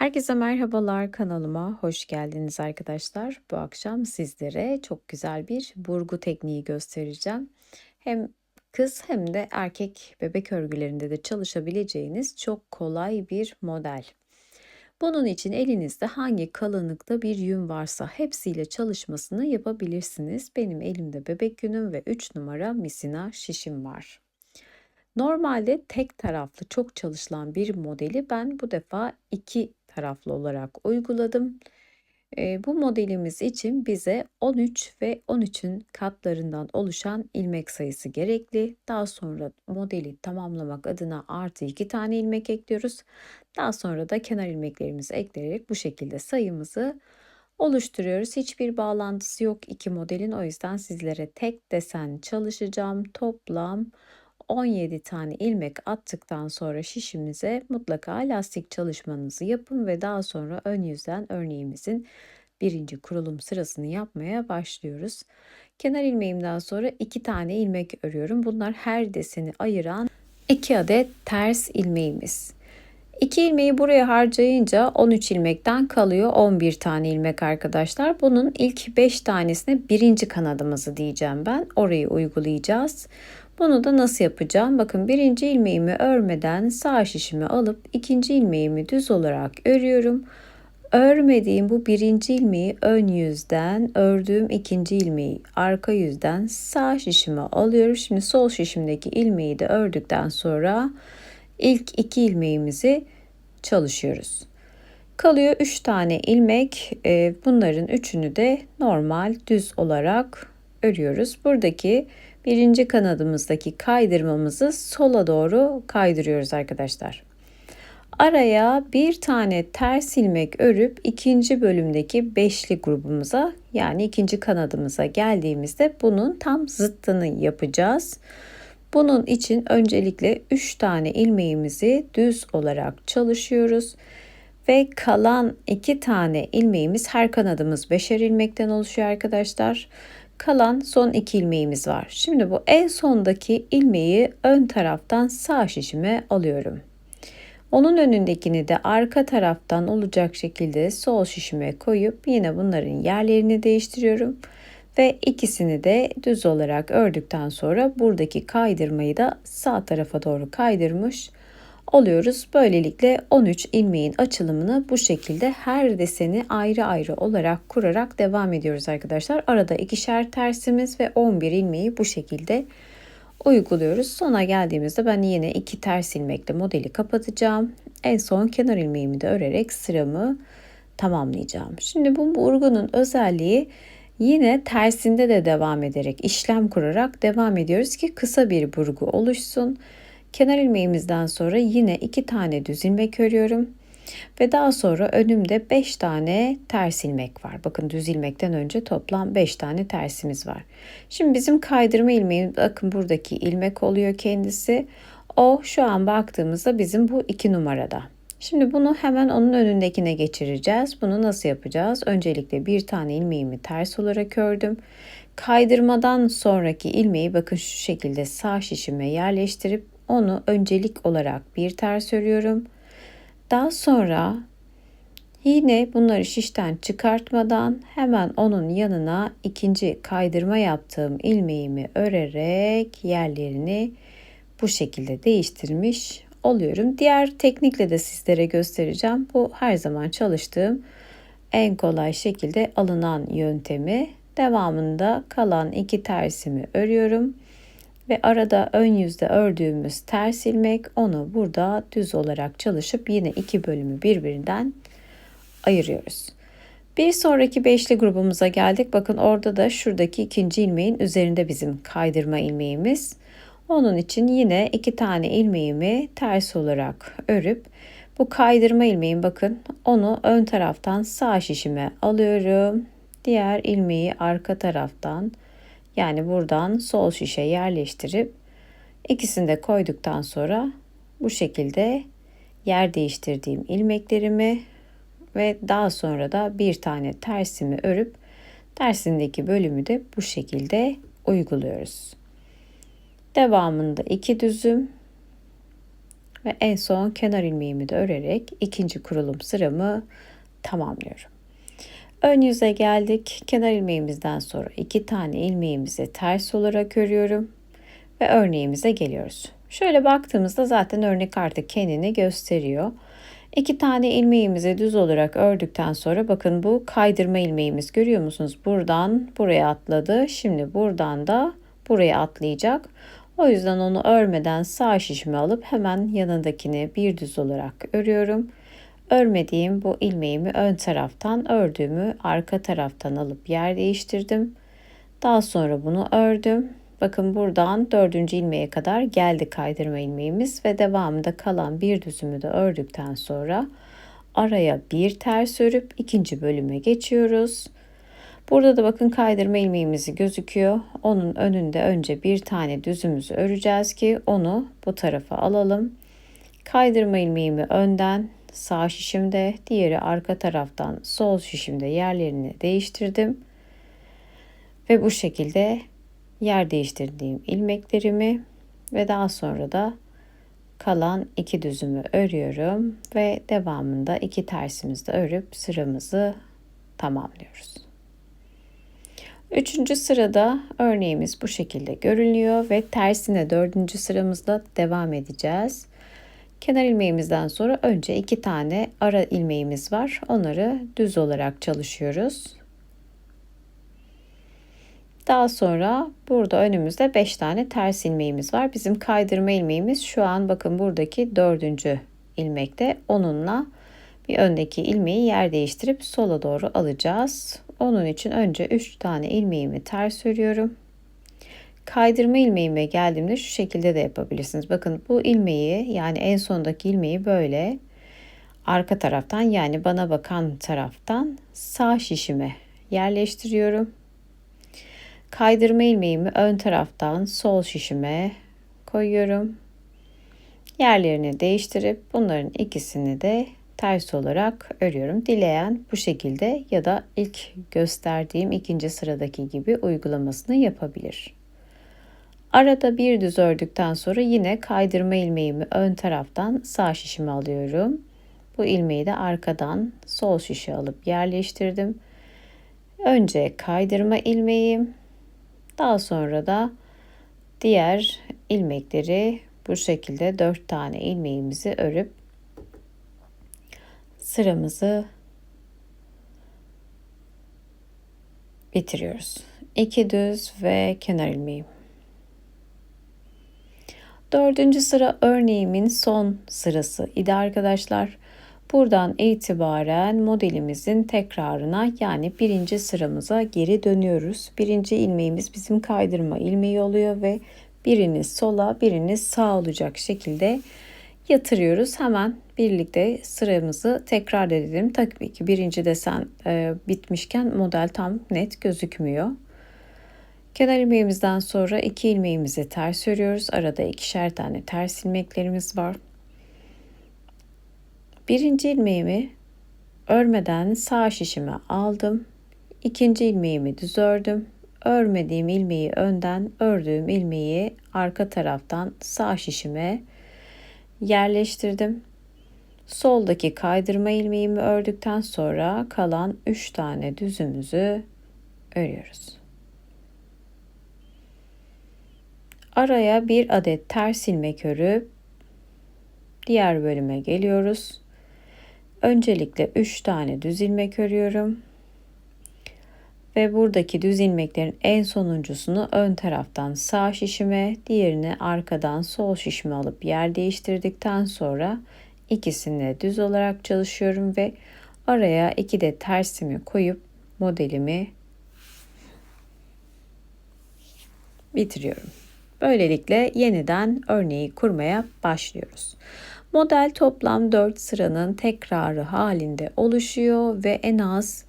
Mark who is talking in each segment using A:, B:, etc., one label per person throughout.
A: Herkese merhabalar kanalıma hoş geldiniz arkadaşlar. Bu akşam sizlere çok güzel bir burgu tekniği göstereceğim. Hem kız hem de erkek bebek örgülerinde de çalışabileceğiniz çok kolay bir model. Bunun için elinizde hangi kalınlıkta bir yün varsa hepsiyle çalışmasını yapabilirsiniz. Benim elimde bebek yünüm ve 3 numara misina şişim var. Normalde tek taraflı çok çalışılan bir modeli ben bu defa iki taraflı olarak uyguladım. E, bu modelimiz için bize 13 ve 13'ün katlarından oluşan ilmek sayısı gerekli. Daha sonra modeli tamamlamak adına artı 2 tane ilmek ekliyoruz. Daha sonra da kenar ilmeklerimizi ekleyerek bu şekilde sayımızı oluşturuyoruz. Hiçbir bağlantısı yok iki modelin o yüzden sizlere tek desen çalışacağım. Toplam 17 tane ilmek attıktan sonra şişimize mutlaka lastik çalışmanızı yapın ve daha sonra ön yüzden örneğimizin birinci kurulum sırasını yapmaya başlıyoruz. Kenar ilmeğimden sonra iki tane ilmek örüyorum. Bunlar her deseni ayıran iki adet ters ilmeğimiz. 2 ilmeği buraya harcayınca 13 ilmekten kalıyor 11 tane ilmek arkadaşlar. Bunun ilk 5 tanesine birinci kanadımızı diyeceğim ben. Orayı uygulayacağız. Bunu da nasıl yapacağım? Bakın birinci ilmeğimi örmeden sağ şişimi alıp ikinci ilmeğimi düz olarak örüyorum. Örmediğim bu birinci ilmeği ön yüzden, ördüğüm ikinci ilmeği arka yüzden sağ şişime alıyorum. Şimdi sol şişimdeki ilmeği de ördükten sonra ilk iki ilmeğimizi çalışıyoruz. Kalıyor 3 tane ilmek. Ee, bunların üçünü de normal düz olarak örüyoruz. Buradaki birinci kanadımızdaki kaydırmamızı sola doğru kaydırıyoruz arkadaşlar. Araya bir tane ters ilmek örüp ikinci bölümdeki beşli grubumuza yani ikinci kanadımıza geldiğimizde bunun tam zıttını yapacağız. Bunun için öncelikle 3 tane ilmeğimizi düz olarak çalışıyoruz ve kalan 2 tane ilmeğimiz her kanadımız beşer ilmekten oluşuyor arkadaşlar. Kalan son 2 ilmeğimiz var. Şimdi bu en sondaki ilmeği ön taraftan sağ şişime alıyorum. Onun önündekini de arka taraftan olacak şekilde sol şişime koyup yine bunların yerlerini değiştiriyorum ve ikisini de düz olarak ördükten sonra buradaki kaydırmayı da sağ tarafa doğru kaydırmış oluyoruz. Böylelikle 13 ilmeğin açılımını bu şekilde her deseni ayrı ayrı olarak kurarak devam ediyoruz arkadaşlar. Arada ikişer tersimiz ve 11 ilmeği bu şekilde uyguluyoruz. Sona geldiğimizde ben yine iki ters ilmekle modeli kapatacağım. En son kenar ilmeğimi de örerek sıramı tamamlayacağım. Şimdi bu burgunun özelliği Yine tersinde de devam ederek işlem kurarak devam ediyoruz ki kısa bir burgu oluşsun. Kenar ilmeğimizden sonra yine iki tane düz ilmek örüyorum. Ve daha sonra önümde 5 tane ters ilmek var. Bakın düz ilmekten önce toplam 5 tane tersimiz var. Şimdi bizim kaydırma ilmeği bakın buradaki ilmek oluyor kendisi. O şu an baktığımızda bizim bu 2 numarada. Şimdi bunu hemen onun önündekine geçireceğiz. Bunu nasıl yapacağız? Öncelikle bir tane ilmeğimi ters olarak ördüm. Kaydırmadan sonraki ilmeği bakın şu şekilde sağ şişime yerleştirip onu öncelik olarak bir ters örüyorum. Daha sonra yine bunları şişten çıkartmadan hemen onun yanına ikinci kaydırma yaptığım ilmeğimi örerek yerlerini bu şekilde değiştirmiş oluyorum. Diğer teknikle de sizlere göstereceğim. Bu her zaman çalıştığım en kolay şekilde alınan yöntemi. Devamında kalan iki tersimi örüyorum ve arada ön yüzde ördüğümüz ters ilmek onu burada düz olarak çalışıp yine iki bölümü birbirinden ayırıyoruz. Bir sonraki beşli grubumuza geldik. Bakın orada da şuradaki ikinci ilmeğin üzerinde bizim kaydırma ilmeğimiz. Onun için yine iki tane ilmeğimi ters olarak örüp bu kaydırma ilmeğim bakın onu ön taraftan sağ şişime alıyorum. Diğer ilmeği arka taraftan yani buradan sol şişe yerleştirip ikisini de koyduktan sonra bu şekilde yer değiştirdiğim ilmeklerimi ve daha sonra da bir tane tersimi örüp tersindeki bölümü de bu şekilde uyguluyoruz. Devamında iki düzüm Ve en son kenar ilmeğimi de örerek ikinci kurulum sıramı tamamlıyorum. Ön yüze geldik. Kenar ilmeğimizden sonra iki tane ilmeğimizi ters olarak örüyorum ve örneğimize geliyoruz. Şöyle baktığımızda zaten örnek artık kendini gösteriyor. İki tane ilmeğimizi düz olarak ördükten sonra bakın bu kaydırma ilmeğimiz görüyor musunuz? Buradan buraya atladı. Şimdi buradan da buraya atlayacak. O yüzden onu örmeden sağ şişimi alıp hemen yanındakini bir düz olarak örüyorum. Örmediğim bu ilmeğimi ön taraftan ördüğümü arka taraftan alıp yer değiştirdim. Daha sonra bunu ördüm. Bakın buradan dördüncü ilmeğe kadar geldi kaydırma ilmeğimiz ve devamında kalan bir düzümü de ördükten sonra araya bir ters örüp ikinci bölüme geçiyoruz. Burada da bakın kaydırma ilmeğimizi gözüküyor. Onun önünde önce bir tane düzümüzü öreceğiz ki onu bu tarafa alalım. Kaydırma ilmeğimi önden sağ şişimde, diğeri arka taraftan sol şişimde yerlerini değiştirdim. Ve bu şekilde yer değiştirdiğim ilmeklerimi ve daha sonra da kalan iki düzümü örüyorum ve devamında iki tersimizi örüp sıramızı tamamlıyoruz. Üçüncü sırada örneğimiz bu şekilde görünüyor ve tersine dördüncü sıramızda devam edeceğiz. Kenar ilmeğimizden sonra önce iki tane ara ilmeğimiz var. Onları düz olarak çalışıyoruz. Daha sonra burada önümüzde 5 tane ters ilmeğimiz var. Bizim kaydırma ilmeğimiz şu an bakın buradaki dördüncü ilmekte. Onunla bir öndeki ilmeği yer değiştirip sola doğru alacağız. Onun için önce 3 tane ilmeğimi ters örüyorum. Kaydırma ilmeğime geldiğimde şu şekilde de yapabilirsiniz. Bakın bu ilmeği yani en sondaki ilmeği böyle arka taraftan yani bana bakan taraftan sağ şişime yerleştiriyorum. Kaydırma ilmeğimi ön taraftan sol şişime koyuyorum. Yerlerini değiştirip bunların ikisini de ters olarak örüyorum. Dileyen bu şekilde ya da ilk gösterdiğim ikinci sıradaki gibi uygulamasını yapabilir. Arada bir düz ördükten sonra yine kaydırma ilmeğimi ön taraftan sağ şişime alıyorum. Bu ilmeği de arkadan sol şişe alıp yerleştirdim. Önce kaydırma ilmeğim, daha sonra da diğer ilmekleri bu şekilde dört tane ilmeğimizi örüp sıramızı bitiriyoruz. İki düz ve kenar ilmeğim. Dördüncü sıra örneğimin son sırası idi arkadaşlar. Buradan itibaren modelimizin tekrarına yani birinci sıramıza geri dönüyoruz. Birinci ilmeğimiz bizim kaydırma ilmeği oluyor ve birini sola birini sağ olacak şekilde yatırıyoruz. Hemen birlikte sıramızı tekrar edelim. Tabii ki birinci desen e, bitmişken model tam net gözükmüyor. Kenar ilmeğimizden sonra iki ilmeğimizi ters örüyoruz. Arada ikişer tane ters ilmeklerimiz var. Birinci ilmeğimi örmeden sağ şişime aldım. İkinci ilmeğimi düz ördüm. Örmediğim ilmeği önden, ördüğüm ilmeği arka taraftan sağ şişime yerleştirdim. Soldaki kaydırma ilmeğimi ördükten sonra kalan 3 tane düzümüzü örüyoruz. Araya bir adet ters ilmek örüp diğer bölüme geliyoruz. Öncelikle 3 tane düz ilmek örüyorum. Ve buradaki düz ilmeklerin en sonuncusunu ön taraftan sağ şişime, diğerini arkadan sol şişime alıp yer değiştirdikten sonra ikisini düz olarak çalışıyorum ve araya iki de tersimi koyup modelimi bitiriyorum. Böylelikle yeniden örneği kurmaya başlıyoruz. Model toplam 4 sıranın tekrarı halinde oluşuyor ve en az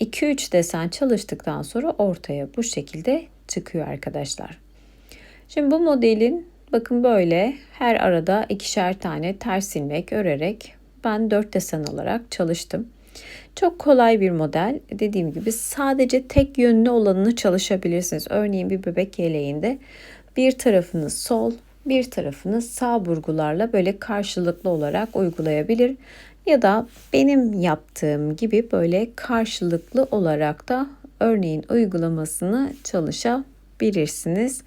A: 2-3 desen çalıştıktan sonra ortaya bu şekilde çıkıyor arkadaşlar. Şimdi bu modelin bakın böyle her arada ikişer tane ters ilmek örerek ben 4 desen olarak çalıştım. Çok kolay bir model. Dediğim gibi sadece tek yönlü olanını çalışabilirsiniz. Örneğin bir bebek yeleğinde bir tarafınız sol, bir tarafını sağ burgularla böyle karşılıklı olarak uygulayabilir ya da benim yaptığım gibi böyle karşılıklı olarak da örneğin uygulamasını çalışabilirsiniz.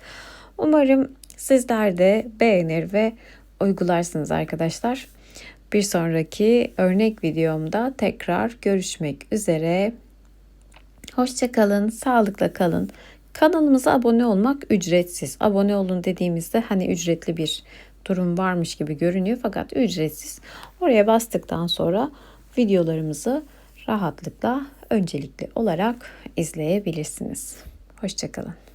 A: Umarım sizler de beğenir ve uygularsınız arkadaşlar. Bir sonraki örnek videomda tekrar görüşmek üzere. Hoşçakalın, sağlıkla kalın. Kanalımıza abone olmak ücretsiz. Abone olun dediğimizde hani ücretli bir durum varmış gibi görünüyor fakat ücretsiz. Oraya bastıktan sonra videolarımızı rahatlıkla öncelikli olarak izleyebilirsiniz. Hoşçakalın.